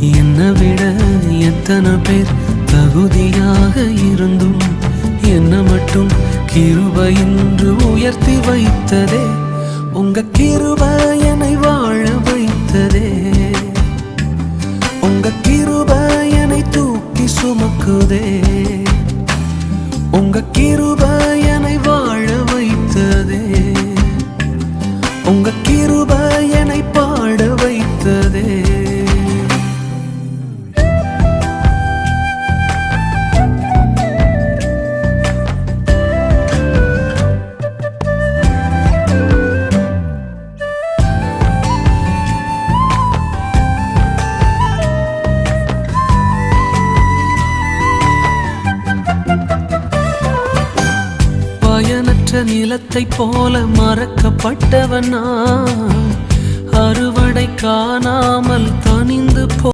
என்னை விட எத்தனை பேர் தகுதியாக இருந்தும் என்ன மட்டும் கிருபையின்று உயர்த்தி வைத்ததே. உங்க கிருபை என்னை வாழ வைத்ததே. உங்க கிருபை என்னை தூக்கி சுமக்குதே. உங்க கிருபை பயனற்ற நிலத்தைப் போல மறக்கப்பட்டவன் நான். அறுவடை காணாமல் தனிந்து போ